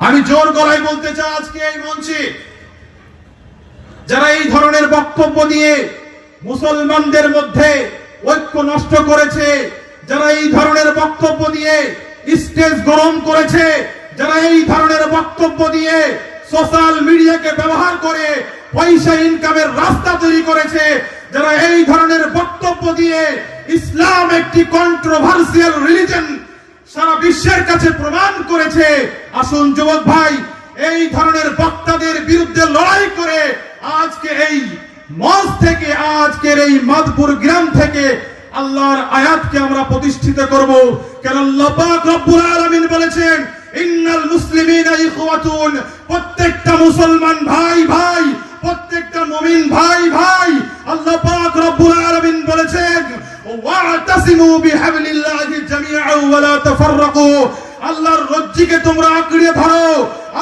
আমি জোর গলায় বলতে চাই আজকে এই মঞ্চে যারা এই ধরনের বক্তব্য দিয়ে মুসলমানদের মধ্যে ঐক্য নষ্ট করেছে, যারা এই ধরনের বক্তব্য দিয়ে স্টেজ গরম করেছে, যারা এই ধরনের বক্তব্য দিয়ে সোশ্যাল মিডিয়াকে ব্যবহার করে পয়সা, ইনকামের রাস্তা তৈরি করেছে, যারা এই ধরনের বক্তব্য দিয়ে ইসলাম একটি কন্ট্রোভার্সিয়াল রিলিজন সারা বিশ্বের কাছে প্রমাণ করেছে আসুন যুবক ভাই, এই ধরনের বক্তাদের বিরুদ্ধে লড়াই করে আজকে এই মঞ্চ থেকে, আজকের এই মাদপুর গ্রাম থেকে আল্লাহর আয়াতকে আমরা প্রতিষ্ঠিত করব। কেন আল্লাহ পাক রব্বুল আলামিন বলেছেন, ইন্নাল মুসলিমিনা ইখওয়াতুন প্রত্যেকটা মুসলমান ভাই ভাই, প্রত্যেকটা মুমিন ভাই ভাই, আল্লাহ পাক রব্বুল আলামিন বলেছেন ওয়াতাসিমু বিহাবলিল্লাহি জামিআন ওয়া লা তাফাররাকু রজ্জিকে তোমরা আঁকড়িয়ে ধরো।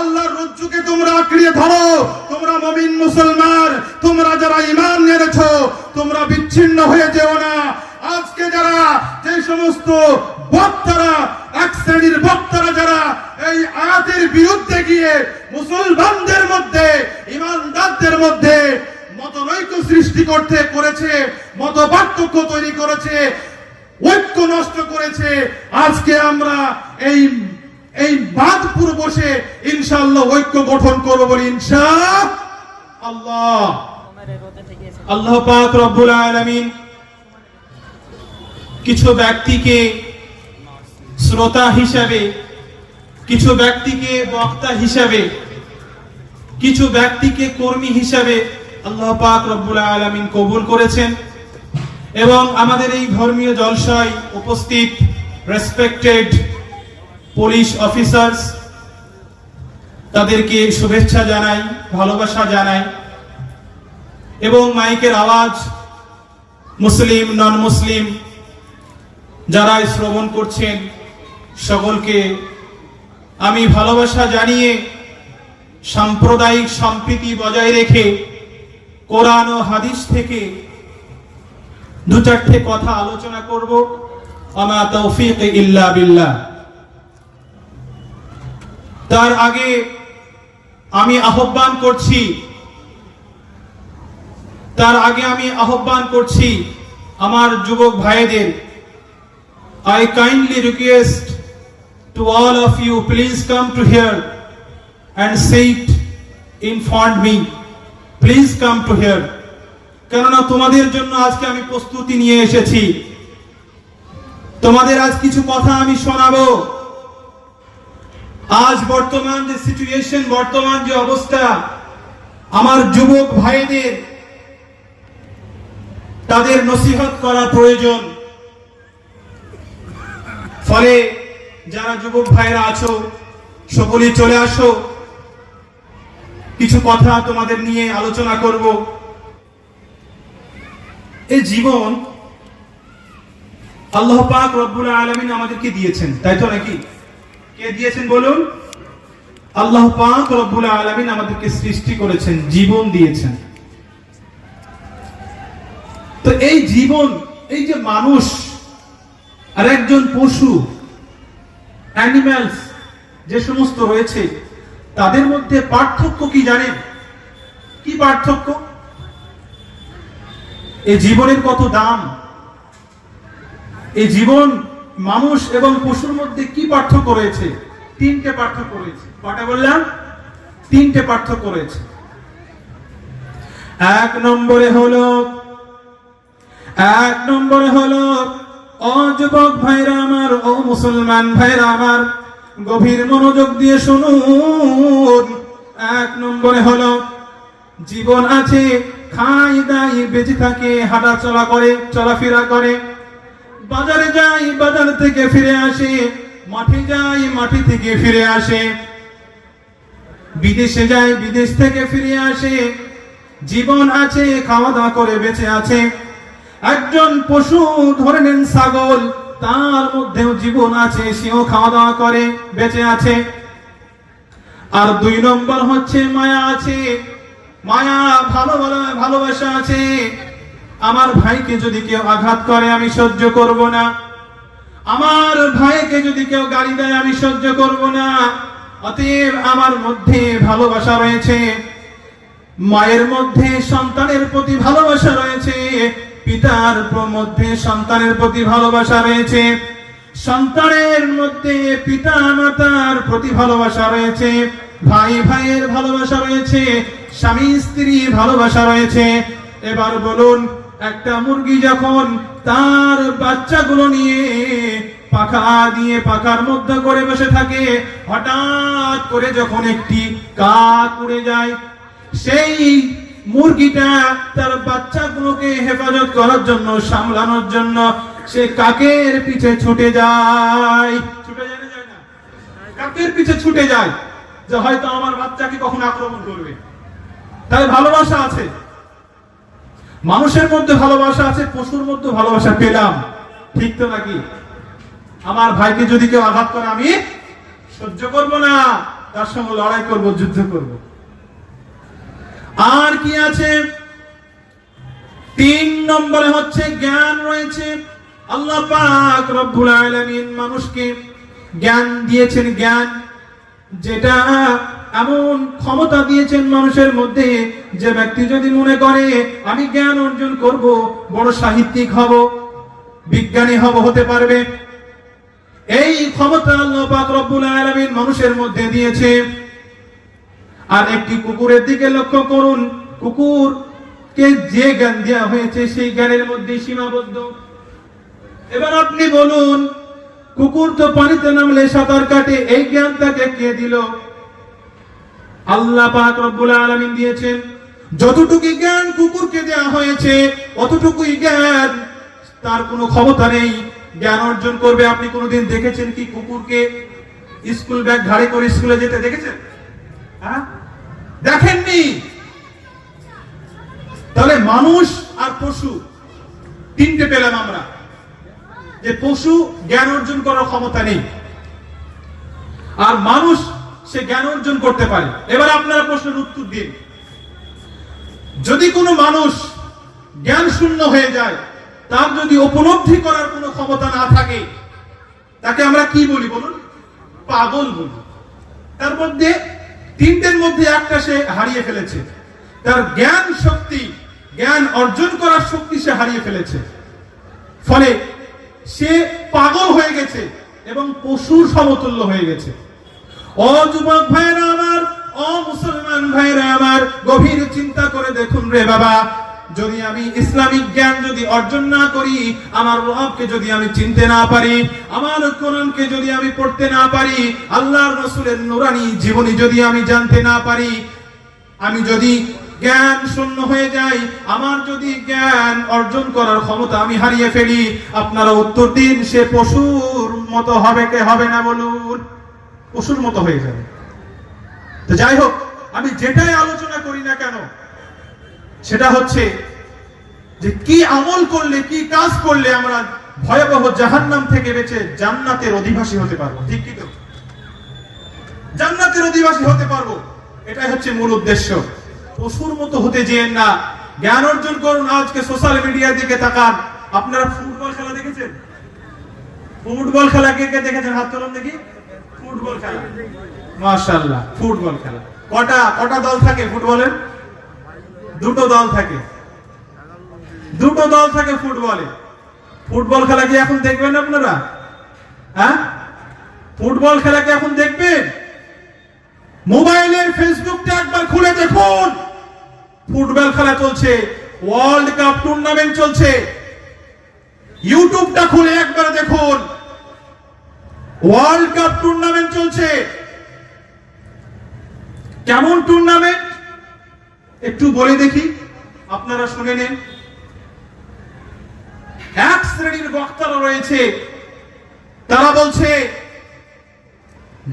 আল্লাহর রজ্জুকে তোমরা আঁকড়িয়ে ধরো। তোমরা মুমিন মুসলমান, তোমরা যারা ঈমান এনেছো, তোমরা বিচ্ছিন্ন হয়ে যেও না। আজকে যারা যে সমস্ত বক্তারা, এক শ্রেণির বক্তারা যারা এই আয়াতের বিরুদ্ধে গিয়ে মুসলমানদের মধ্যে ইমানদারদের মধ্যে মতনৈক্য সৃষ্টি করতে করেছে মত পার্থক্য তৈরি করেছে, ঐক্য নষ্ট করেছে, আজকে আমরা এই এই বাদপুর বসে ইনশাআল্লাহ ঐক্য গঠন করব ইনশা আল্লাহ। আল্লাহ পাক রব্বুল কিছু ব্যক্তিকে শ্রোতা হিসাবে, কিছু ব্যক্তিকে বক্তা হিসাবে, কিছু ব্যক্তিকে কর্মী হিসাবে আল্লাহ পাক রব্বুল আলামিন কবুল করেছেন এবং আমাদের এই ধর্মীয় জলসায় উপস্থিত রেসপেক্টেড পুলিশ অফিসার্স, তাদেরকে শুভেচ্ছা জানাই, ভালোবাসা জানাই, এবং মাইকের আওয়াজ, মুসলিম নন মুসলিম যারা শ্রবণ করছেন, সকলকে আমি ভালোবাসা জানিয়ে সাম্প্রদায়িক সম্প্রীতি বজায় রেখে কোরআন ও হাদিস থেকে দু চারটে কথা আলোচনা করব। আমা তৌফিক ইল্লা বিল্লাহ। তার আগে আমি আহ্বান করছি। তার আগে আমি আহ্বান করছি আমার যুবক ভাইদের। I kindly request to all of you please come to here and sit in front me please come to here কেননা তোমাদের জন্য আজকে আমি প্রস্তুতি নিয়ে এসেছি। তোমাদের আজ কিছু কথা আমি শোনাবো। আজ বর্তমান যে সিচুয়েশন বর্তমান যে অবস্থা, আমার যুবক ভাইদের তাদের নসিহত করা প্রয়োজন। ফলে যারা যুবক ভাইরা আছো, সকলেই চলে আসো। কিছু কথা তোমাদের নিয়ে আলোচনা করব। এই জীবন আল্লাহ পাক রব্বুল আলমিন আমাদেরকে দিয়েছেন, তাই তো নাকি? কে দিয়েছেন বলুন? আল্লাহ পাক রব্বুল আলামিন আমাদেরকে সৃষ্টি করেছেন, জীবন দিয়েছেন। তো এই জীবন, এই যে মানুষ, আর একজন পশু অ্যানিম্যালস যে সমস্ত রয়েছে, তাদের মধ্যে পার্থক্য কি জানেন? কি পার্থক্য? এই জীবনের কত দাম? এই জীবন মানুষ এবং পশুর মধ্যে কি পার্থক্য রয়েছে? তিনটে পার্থক্য রয়েছে। কটা বললাম? তিনটে পার্থক্য রয়েছে। এক নম্বরে হলো, এক নম্বরে হলো, ও যুবক ভাইরা আমার, ও মুসলমান ভাইরা আমার, গভীর মনোযোগ দিয়ে শুনুন। এক নম্বরে হলো, জীবন আছে খাই দাই বেঁচে থাকে হাঁটা চলা করে, চলাফেরা করে। বাজারে যাই, বাজার থেকে ফিরে আসে, মাঠে যাই মাঠে থেকে ফিরে আসে। বিদেশে যায় বিদেশ থেকে ফিরে আসে। জীবন আছে খাওয়া দাওয়া করে বেঁচে আছে। একজন পশু ধরে নেন ছাগল, তার মধ্যেও জীবন আছে, সেও খাওয়া দাওয়া করে বেঁচে আছে। আর দুই নম্বর হচ্ছে মায়া আছে। মায়া ভালো ভালো ভালোবাসা আছে। আমার ভাইকে যদি কেউ আঘাত করে, আমি সহ্য করব না। আমার ভাইকে যদি কেউ গালি দেয়, আমি সহ্য করব না। অতএব আমার মধ্যে ভালোবাসা রয়েছে। মায়ের মধ্যে সন্তানের প্রতি ভালোবাসা রয়েছে। পিতার মধ্যে সন্তানের প্রতি ভালোবাসা রয়েছে। সন্তানের মধ্যে পিতা মাতার প্রতি ভালোবাসা রয়েছে। ভাই, ভাইয়ের ভালোবাসা রয়েছে। স্বামী, স্ত্রী ভালোবাসা রয়েছে। এবার বলুন একটা মুরগি যখন তার বাচ্চাগুলো নিয়ে পাখা দিয়ে পাখার মধ্যে করে বসে থাকে, হঠাৎ করে যখন একটি কাক উড়ে যায়, সেই মুরগিটা তার বাচ্চাগুলোকে হেফাজত করার জন্য, সামলানোর জন্য সে কাকের পিছে ছুটে যায়। ছুটে যায় না কাকের পিছে ছুটে যায় যে হয়তো আমার বাচ্চাকে কখন আক্রমণ করবে? তাই ভালোবাসা আছে। মানুষের মধ্যে ভালোবাসা আছে, পশুর মধ্যে ভালোবাসা পেলাম। ঠিক তো নাকি? আমার ভাইকে যদি কেউ আঘাত করে, আমি সহ্য করব না। তার সঙ্গে লড়াই করব, যুদ্ধ করব। আর কি আছে? তিন নম্বরে হচ্ছে জ্ঞান রয়েছে। আল্লাহ পাক রব্বুল আলামিন মানুষকে জ্ঞান দিয়েছেন, জ্ঞান যেটা এমন ক্ষমতা দিয়েছেন মানুষের মধ্যে, যে ব্যক্তি যদি মনে করে, আমি জ্ঞান অর্জন করব, বড় সাহিত্যিক হব, বিজ্ঞানী হব, হতে পারবে। এই ক্ষমতা আল্লাহ রব্বুল আলামিন মানুষের মধ্যে দিয়েছে। আর একটি কুকুরের দিকে লক্ষ্য করুন। কুকুরকে যে জ্ঞান দেওয়া হয়েছে, সেই জ্ঞানের মধ্যে সীমাবদ্ধ। এবার আপনি বলুন কুকুর তো পানিতে নামলে সাঁতার কাটে, এই জ্ঞান তাকে কে দিল? আল্লাহ পাক রব্বুল আলামিন দিয়েছেন, যতটুকু জ্ঞান কুকুরকে দেওয়া হয়েছে, অতটুকুই জ্ঞান তার কোনো ক্ষমতা নেই। জ্ঞান অর্জন করবে, আপনি কোনোদিন দেখেছেন কি কুকুরকে স্কুল ব্যাগ ঘাড়ে করে স্কুলে যেতে দেখেছেন? হ্যাঁ? দেখেননি? তাহলে মানুষ আর পশু, তিনটে পেলাম আমরা। যে পশু জ্ঞান অর্জন করার ক্ষমতা নেই। আর মানুষ সে জ্ঞান অর্জন করতে পারে। এবার আপনারা প্রশ্নের উত্তর দিন। যদি কোনো মানুষ জ্ঞান শূন্য হয়ে যায়, তার যদি উপলব্ধি করার কোনো ক্ষমতা না থাকে, তাকে আমরা কি বলি বলুন? পাগল বলি। তার মধ্যে তিনটের মধ্যে একটা সে হারিয়ে ফেলেছে। তার জ্ঞান শক্তি, জ্ঞান অর্জন করার শক্তি সে হারিয়ে ফেলেছে। ফলে সে পাগল হয়ে গেছে এবং পশুর সমতুল্য হয়ে গেছে। ও যুবক ভাইরা আমার ও মুসলমান ভাইরা আমার, গভীর চিন্তা করে দেখুন রে বাবা, যদি আমি ইসলামিক জ্ঞান যদি অর্জন না করি, আমার রবকে যদি আমি চিনতে না পারি, আমার কোরআনকে যদি আমি পড়তে না পারি, আল্লাহর রসুলের নুরানি জীবনী যদি আমি জানতে না পারি, আমি যদি জ্ঞান শূন্য হয়ে যাই আমার যদি জ্ঞান অর্জন করার ক্ষমতা আমি হারিয়ে ফেলি, আপনারা উত্তর দিন, সে পশুর মতো হবে কে হবে না বলুন। পশুর মতো হয়ে যাবে। তো যাই হোক, আমি যেটাই আলোচনা করি না কেন, সেটা হচ্ছে যে কি আমল করলে, কি কাজ করলে আমরা ভয়াবহ জাহান্নাম থেকে বেঁচে জান্নাতের অধিবাসী হতে পারব। ঠিক কি তো? জান্নাতের অধিবাসী হতে পারব। এটাই হচ্ছে মূল উদ্দেশ্য। পশুর মতো হতে যেন না। জ্ঞান অর্জন করুন, আজকে সোশ্যাল মিডিয়ার দিকে তাকান। আপনারা ফুটবল খেলা দেখেছেন? ফুটবল খেলা কে কে দেখেছেন? হাত তুলুন দেখি। ফুটবল খেলা। মাশাআল্লাহ, ফুটবল খেলা। কটা কটা দল থাকে ফুটবলের? দুটো দল থাকে। দুটো দল থাকে ফুটবলে। ফুটবল খেলা কি এখন দেখবেন আপনারা? হ্যাঁ? ফুটবল খেলা কি এখন দেখবেন? মোবাইলের ফেসবুকটা একবার খুলে দেখুন। ফুটবল খেলা চলছে ওয়ার্ল্ড কাপ টুর্নামেন্ট চলছে। ইউটিউবটা খুলে একবার দেখুন। ওয়ার্ল্ড কাপ টুর্নামেন্ট চলছে। কেমন টুর্নামেন্ট একটু বলে দেখি, আপনারা শুনে নেন। এক শ্রেণির বক্তারা রয়েছে। তারা বলছে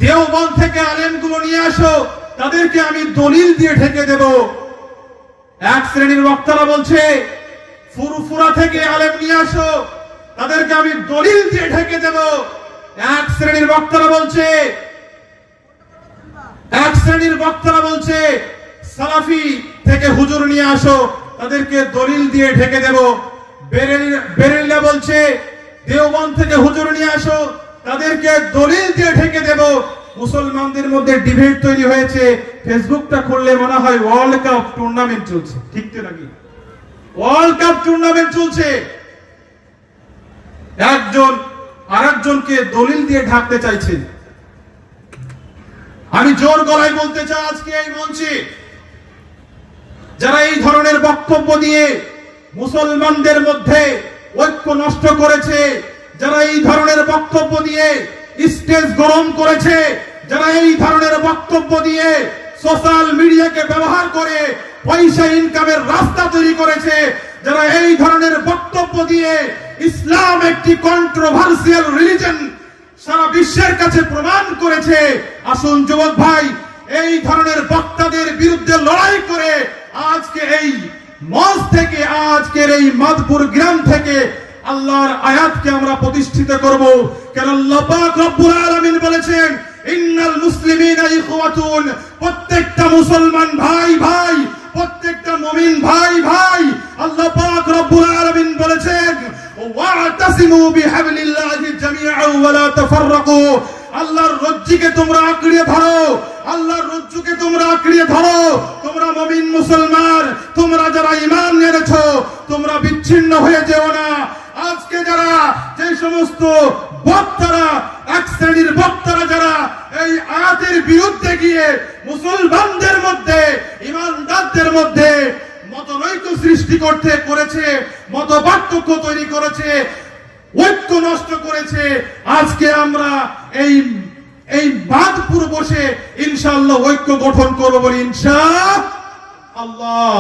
দেওবন থেকে আলেমগুলো নিয়ে আসো, তাদেরকে আমি দলিল দিয়ে ঢেকে দেব। এক শ্রেণির বক্তারা বলছে, ফুরফুরা থেকে আলেম নিয়ে আসো, তাদেরকে আমি দলিল দিয়ে ঢেকে দেব। এক শ্রেণির বক্তারা বলছে, এক শ্রেণির বক্তারা বলছে, সালাফি থেকে হুজুর নিয়ে আসো, তাদেরকে দলিল দিয়ে ঢেকে দেব। বেরেল- বেরেলিয়া বলছে দেওবন থেকে হুজুর নিয়ে আসো, তাদেরকে দলিল দিয়ে ঢেকে দেব। মুসলমানদের মধ্যে ডিবেট তৈরি হয়েছে। ফেসবুকটা খুললে মনে হয় ওয়ার্ল্ড কাপ টুর্নামেন্ট চলছে। ঠিক তো নাকি? ওয়ার্ল্ড কাপ টুর্নামেন্ট চলছে। একজন আরেকজনকে দলিল দিয়ে ঢাকতে চাইছে আমি জোর গলায় বলতে চাই আজকে এই মঞ্চে, যারা এই ধরনের বক্তব্য দিয়ে মুসলমানদের মধ্যে ঐক্য নষ্ট করেছে, যারা এই ধরনের বক্তব্য দিয়ে স্টেজ গরম করেছে। যারা এই ধরনের বক্তব্য দিয়ে সোশ্যাল মিডিয়াকে ব্যবহার করে পয়সা ইনকামের রাস্তা তৈরি করেছে, যারা এই ধরনের বক্তব্য দিয়ে ইসলাম একটি কন্ট্রোভার্সিয়াল রিলিজন সারা বিশ্বের কাছে প্রমাণ করেছে। আসুন যুবক ভাই, এই ধরনের বক্তাদের বিরুদ্ধে লড়াই করে আজকে এই মঞ্চ থেকে, আজকের এই মাদপুর গ্রাম থেকে আল্লাহর আয়াতকে আমরা প্রতিষ্ঠিত করব। আল্লাহ পাক রব্বুল আলামিন বলেছেন, ইন্নাল মুসলিমিনা ইখওয়াতুন। প্রত্যেকটা মুসলমান ভাই ভাই, প্রত্যেকটা মুমিন ভাই ভাই, আল্লাহ পাক রব্বুল আলামিন বলেছেন, ওয়াতাসিমু বিহাবলিল্লাহি জামিআন ওয়া লা তাফাররাকু। আল্লাহর রজ্জিকে তোমরা আঁকড়িয়ে ধরো, আল্লাহর রজ্জুকে তোমরা আঁকড়িয়ে ধরো। তোমরা মুমিন মুসলমান, তোমরা যারা ঈমান এনেছো, তোমরা বিচ্ছিন্ন হয়ে যেও না। আজকে যারা যে সমস্ত বক্তারা, এক শ্রেণির বক্তারা যারা এই আয়াতের বিরুদ্ধে গিয়ে মুসলমানদের মধ্যে, ইমানদারদের মধ্যে মতনৈক্য সৃষ্টি করতে করেছে মত পার্থক্য তৈরি করেছে, ঐক্য নষ্ট করেছে, আজকে আমরা এই এই বাদপুর বসে ইনশাআল্লাহ ঐক্য গঠন করব ইনশা আল্লাহ।